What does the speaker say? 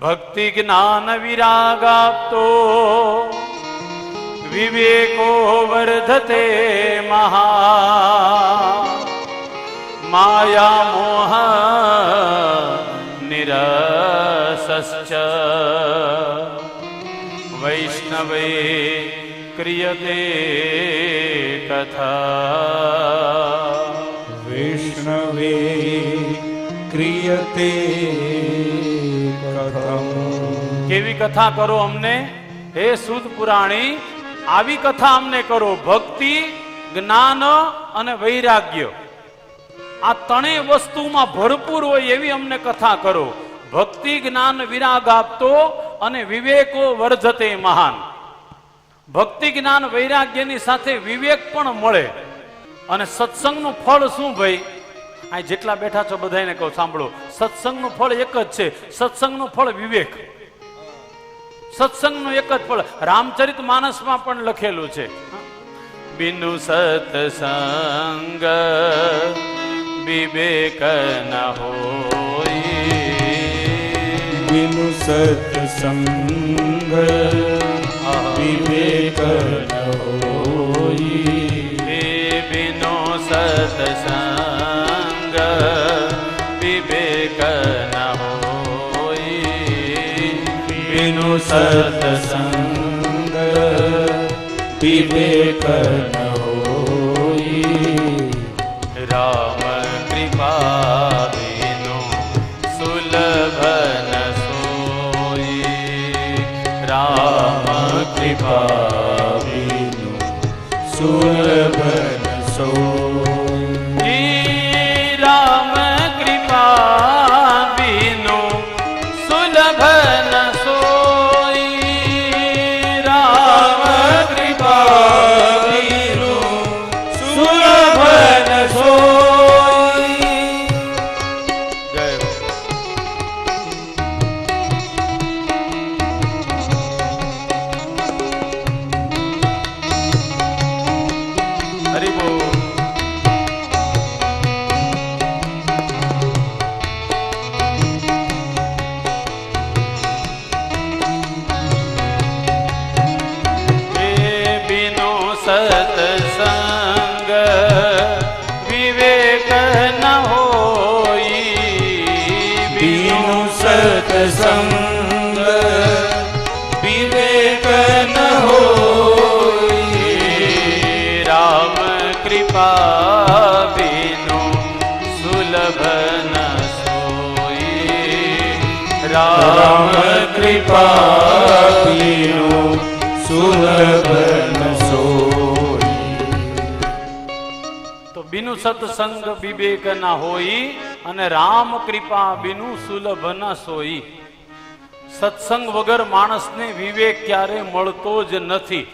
ભક્તિ જ્ઞાન વિરાગ આપતો વિવેકો વર્ધતે મહા. માયા મોહ નિરસશ્ચ. વૈષ્ણવે ક્રિયતે કથા. વૈષ્ણવે ક્રિયતે કેવી કથા કરો અમને? હે સુદ પુરાણી, આવી કથા અમને કરો. ભક્તિ, જ્ઞાન અને વૈરાગ્ય. આ ત્રણેય વસ્તુમાં ભરપૂર હોય એવી અમને કથા કરો. ભક્તિ, જ્ઞાન, વિરાગ આપતો અને વિવેકો વર્ધતે મહાન. ભક્તિ, જ્ઞાન, વૈરાગ્યની સાથે વિવેક પણ મળે. અને સત્સંગનું ફળ શું ભાઈ? આ જેટલા બેઠા છો બધાને કહું સાંભળો. સત્સંગનું ફળ એક જ છે. સત્સંગનું ફળ વિવેક. સત્સંગનું એક જ ફળ. રામચરિત માનસમાં પણ લખેલું છે. બિનુ સત્સંગ વિવેક ન હોય. બિનુ સત્સંગ વિવેક ન હોય. બિનુ સત્સંગ વિવેક ન હોય બિનુ સત્સંગ વિવેક ન હોય રામ કૃપા વિનો સુલભ ન સોઈ રામ કૃપા વિનુ સત્સંગ વિવેક ન હોઈ બિનુ સત્સંગ. વિવેક ન હોય રામ કૃપા બિનો સુલભ ન સોઈ રામ કૃપા તો બિનુ સત્સંગ વિવેક ના હોઈ અને રામ કૃપા બિનુ સુલભ ન સોઈ. સત્સંગ વગર માણસને વિવેક ક્યારે મળતો જ નથી.